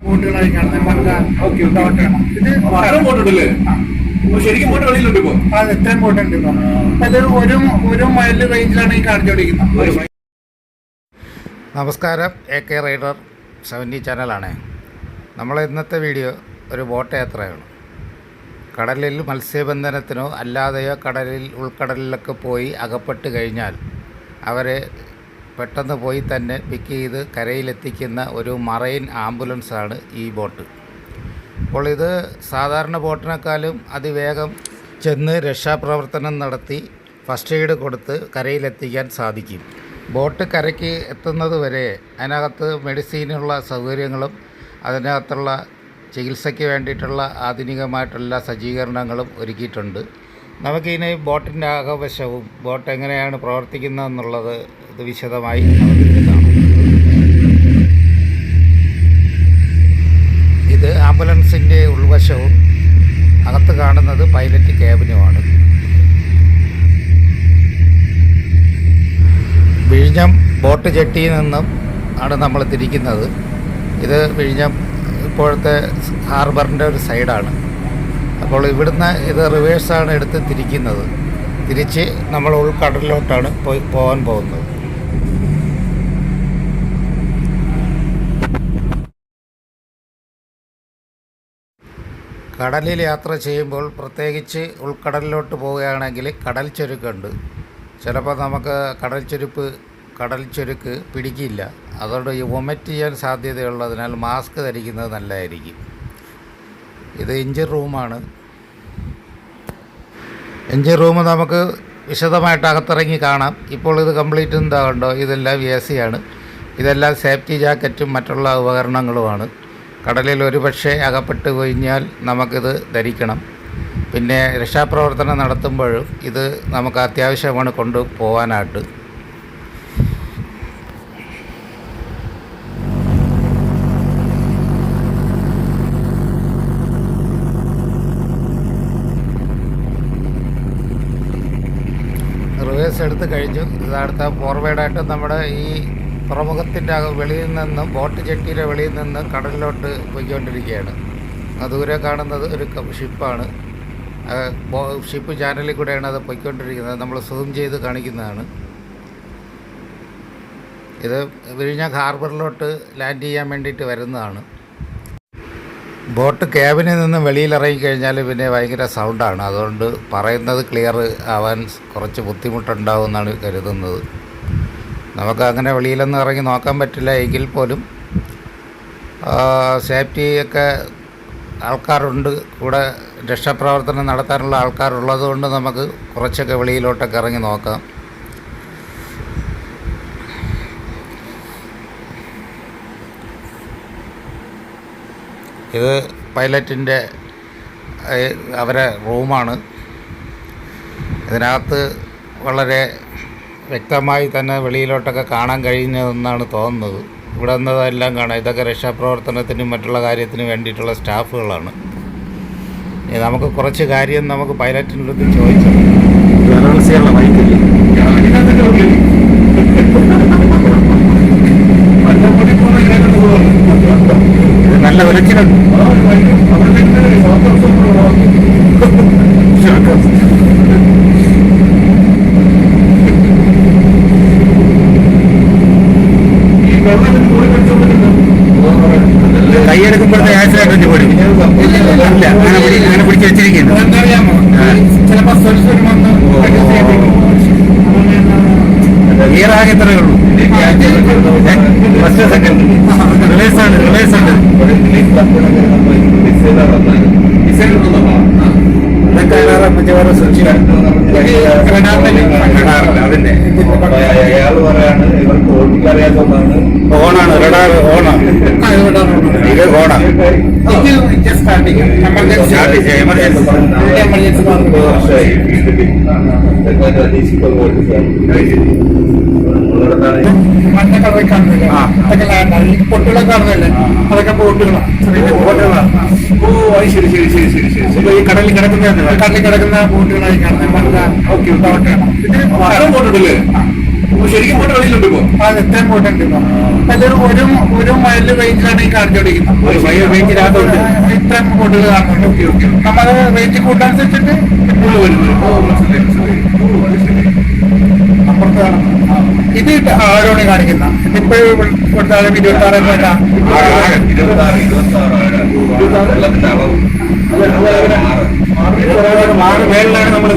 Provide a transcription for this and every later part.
ബോട്ടുകളായി ബോട്ടാണ് ഇത് ബോട്ടുണ്ടല്ലേ? ശരിക്കും ബോട്ട് ഇപ്പോ? അത് എത്രയും ബോട്ടുണ്ട് ഇപ്പൊ. അത് ഒരു ഒരു മൈൽ റേഞ്ചിലാണ് ഈ കാണിച്ചുകൊണ്ടിരിക്കുന്നത്. ഒരു നമസ്കാരം എ കെ റൈഡർ സെവന്റി ചാനലാണ് നമ്മൾ ഇന്നത്തെ വീഡിയോ ഒരു ബോട്ട് യാത്രയാണ്. കടലിൽ മത്സ്യബന്ധനത്തിനോ അല്ലാതെയോ കടലിൽ ഉൾക്കടലിലൊക്കെ പോയി അകപ്പെട്ട് കഴിഞ്ഞാൽ അവരെ പെട്ടെന്ന് പോയി തന്നെ പിക്ക് ചെയ്ത് കരയിലെത്തിക്കുന്ന ഒരു മറൈൻ ആംബുലൻസാണ് ഈ ബോട്ട്. അപ്പോൾ ഇത് സാധാരണ ബോട്ടിനേക്കാളും അതിവേഗം ചെന്ന് രക്ഷാപ്രവർത്തനം നടത്തി ഫസ്റ്റ് എയ്ഡ് കൊടുത്ത് കരയിലെത്തിക്കാൻ സാധിക്കും. ബോട്ട് കരയ്ക്ക് എത്തുന്നത് വരെ അതിനകത്ത് മെഡിസിനുള്ള സൗകര്യങ്ങളും അതിനകത്തുള്ള ചികിത്സയ്ക്ക് വേണ്ടിയിട്ടുള്ള ആധുനികമായിട്ടുള്ള സജ്ജീകരണങ്ങളും ഒരുക്കിയിട്ടുണ്ട്. നമുക്കിനി ബോട്ടിന്റെ ആകവശവും ബോട്ട് എങ്ങനെയാണ് പ്രവർത്തിക്കുന്നതെന്നുള്ളത് ഇത് വിശദമായി ഇത് ആംബുലൻസിന്റെ ഉൾവശവും അകത്ത് കാണുന്നത് പൈലറ്റ് ക്യാബിനുമാണ്. വിഴിഞ്ഞം ബോട്ട് ജെട്ടിയിൽ നിന്നും ആണ് നമ്മൾ തിരിക്കുന്നത്. ഇത് വിഴിഞ്ഞം ഇപ്പോഴത്തെ ഹാർബറിന്റെ ഒരു സൈഡാണ്. അപ്പോൾ ഇവിടുന്ന് ഇത് റിവേഴ്സാണ് എടുത്ത് തിരിക്കുന്നത്. തിരിച്ച് നമ്മൾ ഉൾക്കടലിലോട്ടാണ് പോയി പോകാൻ പോകുന്നത്. കടലിൽ യാത്ര ചെയ്യുമ്പോൾ പ്രത്യേകിച്ച് ഉൾക്കടലിലോട്ട് പോവുകയാണെങ്കിൽ കടൽ ചുരുക്കുണ്ട്. ചിലപ്പോൾ നമുക്ക് കടൽ ചുരുപ്പ് കടൽ ചുരുക്ക് പിടിക്കില്ല. അതുകൊണ്ട് ഈ വൊമിറ്റ് ചെയ്യാൻ സാധ്യതയുള്ളതിനാൽ മാസ്ക് ധരിക്കുന്നത് നല്ലതായിരിക്കും. ഇത് എഞ്ചിൻ റൂമാണ് എഞ്ചിൻ റൂം നമുക്ക് വിശദമായിട്ട് അകത്തിറങ്ങി കാണാം. ഇപ്പോൾ ഇത് കംപ്ലീറ്റ് എന്താ കണ്ടോ? ഇതെല്ലാം എ സിയാണ് ഇതെല്ലാം സേഫ്റ്റി ജാക്കറ്റും മറ്റുള്ള ഉപകരണങ്ങളുമാണ്. കടലിൽ ഒരു പക്ഷേ അകപ്പെട്ട് കഴിഞ്ഞാൽ നമുക്കിത് ധരിക്കണം. പിന്നെ രക്ഷാപ്രവർത്തനം നടത്തുമ്പോഴും ഇത് നമുക്ക് അത്യാവശ്യമാണ് കൊണ്ട് റിവേഴ്സ് എടുത്ത് കഴിഞ്ഞു. ഇതടുത്ത ഫോർവേഡായിട്ട് നമ്മുടെ ഈ തുറമുഖത്തിന്റെ വെളിയിൽ നിന്ന് ബോട്ട് ജെട്ടിയുടെ വെളിയിൽ നിന്ന് കടലിലോട്ട് പോയിക്കൊണ്ടിരിക്കുകയാണ്. ദൂരെ കാണുന്നത് ഒരു ഷിപ്പാണ്. ഷിപ്പ് ചാനലിൽ കൂടെയാണ് അത് പോയിക്കൊണ്ടിരിക്കുന്നത്. നമ്മൾ സൂം ചെയ്ത് കാണിക്കുന്നതാണ്. ഇത് വിഴിഞ്ഞ ഹാർബറിലോട്ട് ലാൻഡ് ചെയ്യാൻ വേണ്ടിയിട്ട് വരുന്നതാണ്. ബോട്ട് ക്യാബിനിൽ നിന്ന് വെളിയിൽ ഇറങ്ങിക്കഴിഞ്ഞാൽ പിന്നെ ഭയങ്കര സൗണ്ടാണ് അതുകൊണ്ട് പറയുന്നത് ക്ലിയർ ആവാൻ കുറച്ച് ബുദ്ധിമുട്ടുണ്ടാവും എന്നാണ് കരുതുന്നത്. നമുക്ക് അങ്ങനെ വെളിയിലൊന്നും ഇറങ്ങി നോക്കാൻ പറ്റില്ല എങ്കിൽ പോലും സേഫ്റ്റിയൊക്കെ ആൾക്കാരുണ്ട്. കൂടെ രക്ഷാപ്രവർത്തനം നടത്താനുള്ള ആൾക്കാരുള്ളത് കൊണ്ട് നമുക്ക് കുറച്ചൊക്കെ വെളിയിലോട്ടൊക്കെ ഇറങ്ങി നോക്കാം. ഇത് പൈലറ്റിന്റെ അവരെ റൂമാണ്. ഇതിനകത്ത് വളരെ വ്യക്തമായി തന്നെ വെളിയിലോട്ടൊക്കെ കാണാൻ കഴിയുന്നതെന്നാണ് തോന്നുന്നത്. ഇവിടെ നിന്നതെല്ലാം കാണാം. ഇതൊക്കെ രക്ഷാപ്രവർത്തനത്തിനും മറ്റുള്ള കാര്യത്തിനും വേണ്ടിയിട്ടുള്ള സ്റ്റാഫുകളാണ്. ഇനി നമുക്ക് കുറച്ച് കാര്യം നമുക്ക് പൈലറ്റിന്റെ അടുത്ത് ചോദിച്ചു അനൗൺസ് ചെയ്യാനുള്ള മൈക്കില്ലേ ഞാനിതിനകത്തല്ലേ ഉള്ളൂ. മഞ്ഞപ്പൊടി പോലെ ഇതിനകത്ത് പോകുന്നു. ഇത് നല്ല വെളിച്ചിലുണ്ട് ആ, അവിടെ നിന്ന് സന്തോഷം ഈ വെള്ളത്തിൽ കൂടി വെച്ചോണ്ടിരുന്നു കൈയെടുക്കുമ്പോഴത്തെ ആക്സിഡന്റ് പോലും ഇല്ല അങ്ങനെ പിടി അങ്ങനെ പിടിച്ച് വെച്ചിരിക്കുന്നു. ആകെ ഇത്രയേ ഉള്ളൂ. ഫസ്റ്റ് സെക്കൻഡ് റിലേസ് ആണ് റിലേസ് ഉണ്ട് ഇതൊക്കെ വേറെ മറ്റേ വേറെ സ്വിച്ച് അതിന്റെ അയാൾ പറയാണ് ഇവർക്ക് ഓടിക്കാൻ അറിയാത്തതാണ് ഓണാണ് റഡാർ ഓണാണ് ഇത് ഓണാണ് എമർജൻസി എമർജൻസി മഞ്ഞ കളറിൽ കാണുന്നില്ല? ആ. അതൊക്കെ ലാൻഡാണ് ഈ പൊട്ടുകളെ കാണുന്നില്ലേ? അതൊക്കെ ബോട്ടുകളാണ് ചെറിയ ബോട്ടുകളാണ് ഓ അത് ശരി ശരി ശരി ശരി ശരി. ശരി ഈ കടലിൽ കിടക്കുന്ന കടലിൽ കിടക്കുന്ന ബോട്ടുകളായി കാണുന്നത്. മഞ്ഞ ഓക്കെ ബോട്ടാണ് ഇത് അത്രയും പോയിട്ടുണ്ടല്ലേ ശരിക്കും പോയിട്ട് കളിയിലുണ്ട് ഇപ്പൊ? അത് എത്രയും പോയിട്ടുണ്ട് ഇപ്പൊ. അതൊരു ഒരു ഒരു മൈൽ റേഞ്ചിലാണ് ഈ കാണിച്ചോണ്ടിരിക്കുന്നത്? ഇത്രയും ബോട്ടുകൾ കാണുന്നുണ്ട്. നമ്മൾ റേഞ്ച് കൂട്ടനുസരിച്ചിട്ട് അപ്പുറത്ത് കാണും ഇത് ആരോട് കാണിക്കുന്ന? ഇതിപ്പോ ഇരുപത്തി ആറ് നമ്മൾ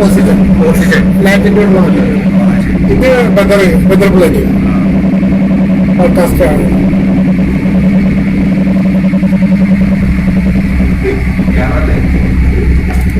പൊസിഷൻ പൊസിഷൻ ഇത് ബദർ ബദർ പ്ലേറ്റ് പോഡ്കാസ്റ്റ് ആണ്.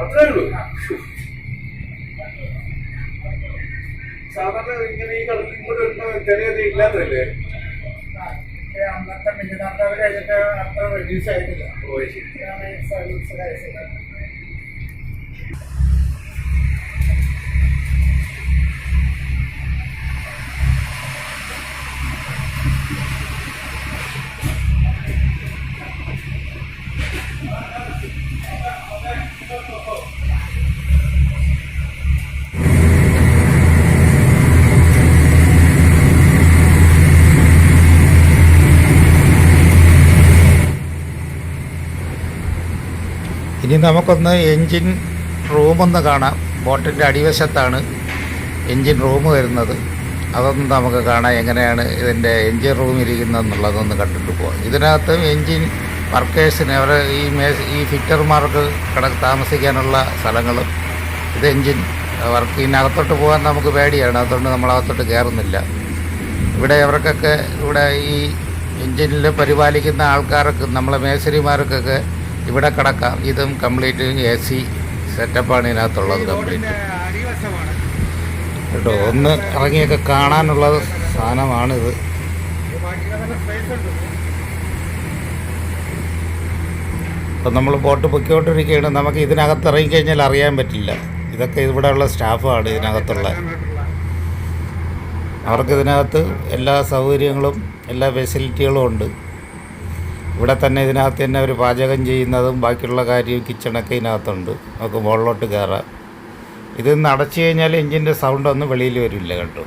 അത്രേ ഉള്ളൂ സാധാരണ ഇങ്ങനെ ഈ കളത്തിൽ ഇങ്ങോട്ട് വരുമ്പോ ചെറിയത് ഇല്ലാത്തതല്ലേ? അന്നത്തെ മിനിറ്റ് കഴിഞ്ഞിട്ട് അത്ര റെഡ്യൂസ് ആയിട്ടില്ല. ഓ ശരി. ഇനി നമുക്കൊന്ന് എൻജിൻ റൂമൊന്ന് കാണാം. ബോട്ടിന്റെ അടിവശത്താണ് എൻജിൻ റൂം വരുന്നത്. അതൊന്ന് നമുക്ക് കാണാം എങ്ങനെയാണ് ഇതിന്റെ എൻജിൻ റൂം ഇരിക്കുന്നതെന്നുള്ളതൊന്ന് കണ്ടിട്ട് പോകാം ഇതിനകത്ത് എൻജിൻ വർക്കേഴ്സിന് അവർ ഈ മേ ഈ ഫിറ്റർമാർക്ക് കട താമസിക്കാനുള്ള സ്ഥലങ്ങളും ഇത് എൻജിൻ വർക്ക് ഇതിനകത്തോട്ട് പോകാൻ നമുക്ക് പേടിയാണ്. അതുകൊണ്ട് നമ്മളകത്തോട്ട് കയറുന്നില്ല. ഇവിടെ അവർക്കൊക്കെ ഇവിടെ ഈ എൻജിനിൽ പരിപാലിക്കുന്ന ആൾക്കാർക്ക് നമ്മളെ മേശരിമാർക്കൊക്കെ ഇവിടെ കിടക്കാം. ഇതും കംപ്ലീറ്റ് എ സി സെറ്റപ്പാണ് ഇതിനകത്തുള്ളത് കംപ്ലീറ്റ്. കേട്ടോ ഒന്ന് ഇറങ്ങിയൊക്കെ കാണാനുള്ള സാധനമാണിത്. ഇപ്പം നമ്മൾ ബോട്ട് പൊക്കിക്കൊണ്ടിരിക്കുകയാണ് നമുക്ക് ഇതിനകത്ത് ഇറങ്ങിക്കഴിഞ്ഞാൽ അറിയാൻ പറ്റില്ല. ഇതൊക്കെ ഇവിടെയുള്ള സ്റ്റാഫാണ് ഇതിനകത്തുള്ള. അവർക്ക് ഇതിനകത്ത് എല്ലാ സൗകര്യങ്ങളും എല്ലാ ഫെസിലിറ്റികളും ഉണ്ട്. ഇവിടെ തന്നെ ഇതിനകത്ത് തന്നെ അവർ പാചകം ചെയ്യുന്നതും ബാക്കിയുള്ള കാര്യം കിച്ചണൊക്കെ ഇതിനകത്തുണ്ട്. നമുക്ക് മുകളിലോട്ട് കയറാം. ഇത് നിന്ന് അടച്ചു കഴിഞ്ഞാൽ എഞ്ചിന്റെ സൗണ്ട് ഒന്നും വെളിയിൽ വരില്ല കേട്ടോ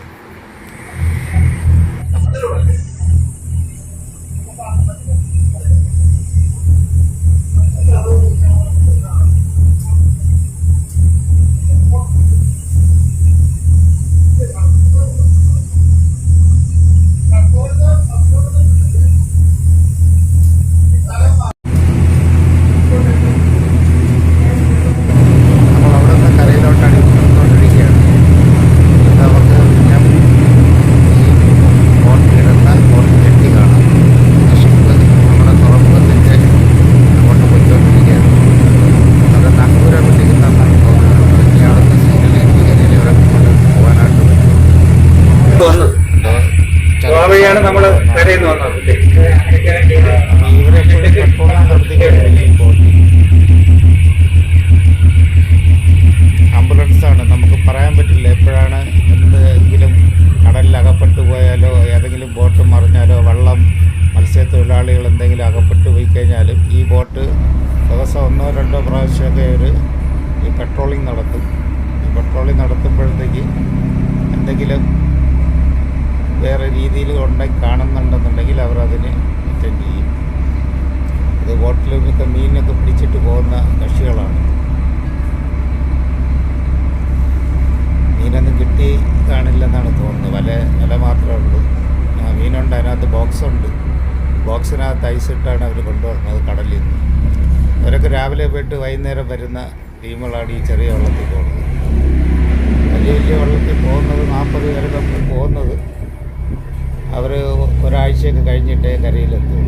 മത്സ്യത്തൊഴിലാളികൾ എന്തെങ്കിലും അകപ്പെട്ടു പോയി കഴിഞ്ഞാലും ഈ ബോട്ട് ദിവസം ഒന്നോ രണ്ടോ പ്രാവശ്യമൊക്കെ ഒരു ഈ പെട്രോളിങ് നടത്തും. ഈ പെട്രോളിങ് നടത്തുമ്പോഴത്തേക്ക് എന്തെങ്കിലും വേറെ രീതിയിൽ ഉണ്ടെങ്കിൽ കാണുന്നുണ്ടെന്നുണ്ടെങ്കിൽ അവർ അതിന് അറ്റൻഡ് ചെയ്യും. ഇത് ബോട്ടിലൊക്കെ മീനൊക്കെ പിടിച്ചിട്ട് പോകുന്ന കക്ഷികളാണ്. മീനൊന്നും കിട്ടി കാണില്ലെന്നാണ് തോന്നുന്നത്. വല വല മാത്രമേ ഉള്ളൂ. മീനുണ്ട് അതിനകത്ത് ബോക്സ് ഉണ്ട്. ബോക്സിനകത്ത് ഐസ് ഇട്ടാണ് അവർ കൊണ്ടുവരുന്നത് കടലിൽ നിന്ന്. അവരൊക്കെ രാവിലെ പോയിട്ട് വൈകുന്നേരം വരുന്ന ടീമുകളാണ് ഈ ചെറിയ വള്ളത്തിൽ പോകുന്നത്. വലിയ വലിയ വള്ളത്തിൽ പോകുന്നത് നാൽപ്പത് പേരൊക്കെ പോകുന്നത്. അവർ ഒരാഴ്ചയൊക്കെ കഴിഞ്ഞിട്ടേ കരയിലെത്തുള്ളൂ.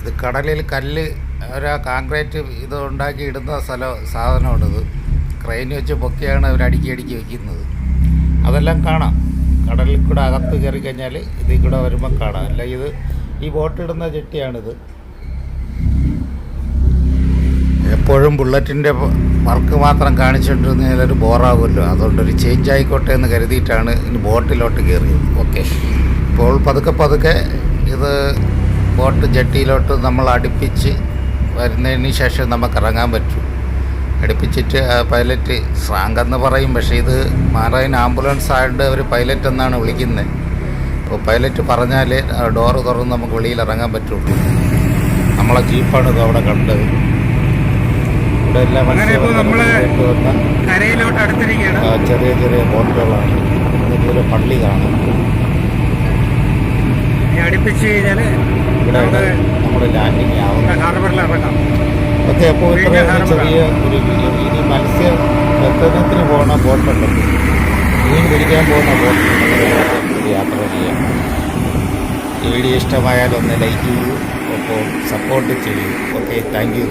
ഇത് കടലിൽ കല്ല് ഒരു കോൺക്രീറ്റ് ഇത് ഉണ്ടാക്കി ഇടുന്ന സ്ഥലം സാധനമാണിത്. ക്രെയിൻ വെച്ച് പൊക്കിയാണ് അവർ അടുക്കി അടുക്കി വയ്ക്കുന്നത് അതെല്ലാം കാണാം. കടലിൽ കൂടെ അകത്ത് കയറി കഴിഞ്ഞാൽ ഇതിൽ കൂടെ വരുമ്പോൾ കാണാം. അല്ല ഇത് ഈ ബോട്ട് ഇടുന്ന ചെട്ടിയാണിത് എപ്പോഴും ബുള്ളറ്റിന്റെ വർക്ക് മാത്രം കാണിച്ചുകൊണ്ടിരുന്നാൽ ഒരു ബോറാകുമല്ലോ അതുകൊണ്ടൊരു ചേഞ്ച് ആയിക്കോട്ടെ എന്ന് കരുതിയിട്ടാണ് ഇനി ബോട്ടിലോട്ട് കയറിയത്. ഓക്കെ ഇപ്പോൾ പതുക്കെ പതുക്കെ ഇത് ബോട്ട് ജട്ടിയിലോട്ട് നമ്മൾ അടുപ്പിച്ച് വരുന്നതിന് ശേഷം നമുക്ക് ഇറങ്ങാൻ പറ്റും. അടുപ്പിച്ചിട്ട് ആ പൈലറ്റ് സ്രാങ്ക് എന്ന് പറയും. പക്ഷേ ഇത് മാറൈൻ ആംബുലൻസ് ആയിട്ട് അവർ പൈലറ്റ് എന്നാണ് വിളിക്കുന്നത് അപ്പോൾ പൈലറ്റ് പറഞ്ഞാൽ ഡോറ് തുറന്ന് നമുക്ക് വെളിയിൽ ഇറങ്ങാൻ പറ്റുള്ളൂ. നമ്മളെ ജീപ്പാണ് ഇത് അവിടെ കണ്ടത്. ഇവിടെ എല്ലാം ചെറിയ ചെറിയ ബോട്ടുകളാണ് പള്ളി കാണാം. അടുപ്പിച്ച് കഴിഞ്ഞാൽ ഇവിടെ നമ്മുടെ ലാൻഡിങ് ഓക്കെ അപ്പോൾ ചെറിയ ഒരു വീഡിയോ ഇനി മത്സ്യ ബന്ധനത്തിന് പോകുന്ന ബോട്ടുണ്ടല്ലോ മീൻ പിടിക്കാൻ പോകുന്ന യാത്ര ചെയ്യാം. വീഡിയോ ഇഷ്ടമായാൽ ഒന്ന് ലൈക്ക് ചെയ്യൂ. ഒപ്പം സപ്പോർട്ട് ചെയ്യൂ. Okay thank you